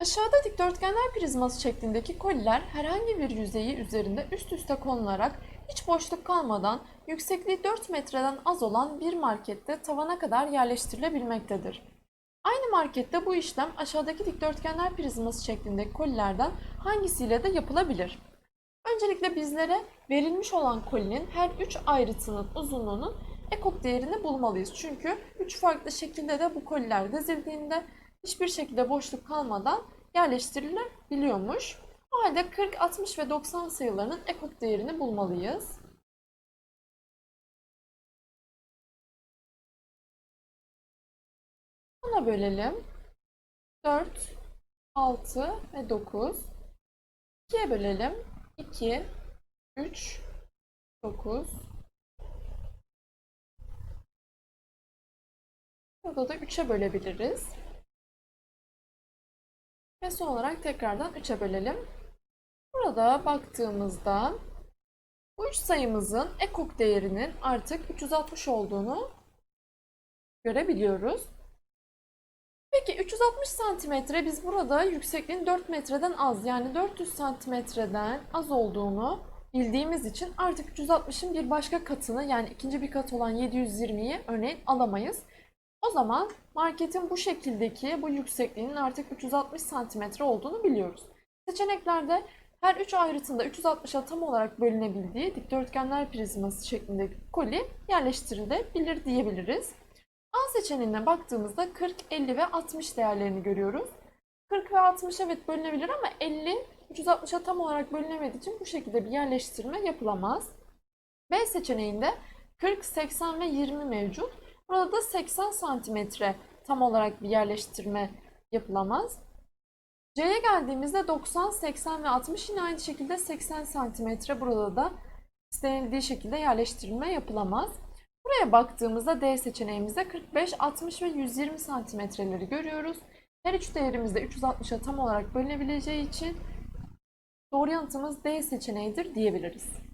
Aşağıda dikdörtgenler prizması şeklindeki koliler herhangi bir yüzeyi üzerinde üst üste konularak hiç boşluk kalmadan yüksekliği 4 metreden az olan bir markette tavana kadar yerleştirilebilmektedir. Aynı markette bu işlem aşağıdaki dikdörtgenler prizması şeklindeki kolilerden hangisiyle de yapılabilir? Öncelikle bizlere verilmiş olan kolinin her 3 ayrıtının uzunluğunun ekok değerini bulmalıyız. Çünkü 3 farklı şekilde de bu koliler dizildiğinde hiçbir şekilde boşluk kalmadan yerleştirilebiliyormuş. O halde 40, 60 ve 90 sayılarının ekok değerini bulmalıyız. Buna bölelim. 4, 6 ve 9. 2'ye bölelim. 2, 3, 9. Burada da 3'e bölebiliriz. Ve son olarak tekrardan 3'e bölelim. Burada baktığımızda bu 3 sayımızın ekok değerinin artık 360 olduğunu görebiliyoruz. Peki 360 santimetre biz burada yüksekliğin 4 metreden az yani 400 santimetreden az olduğunu bildiğimiz için artık 360'ın bir başka katını yani ikinci bir kat olan 720'yi örneğin alamayız. O zaman marketin bu şekildeki bu yüksekliğinin artık 360 santimetre olduğunu biliyoruz. Seçeneklerde her üç ayrıtında 360'a tam olarak bölünebildiği dikdörtgenler prizması şeklindeki koli yerleştirilebilir diyebiliriz. A seçeneğine baktığımızda 40, 50 ve 60 değerlerini görüyoruz. 40 ve 60 evet bölünebilir ama 50 360'a tam olarak bölünemediği için bu şekilde bir yerleştirme yapılamaz. B seçeneğinde 40, 80 ve 20 mevcut. Burada da 80 santimetre tam olarak bir yerleştirme yapılamaz. C'ye geldiğimizde 90, 80 ve 60 yine aynı şekilde 80 santimetre burada da istenildiği şekilde yerleştirilme yapılamaz. Buraya baktığımızda D seçeneğimizde 45, 60 ve 120 santimetreleri görüyoruz. Her üç değerimiz de 360'a tam olarak bölünebileceği için doğru yanıtımız D seçeneğidir diyebiliriz.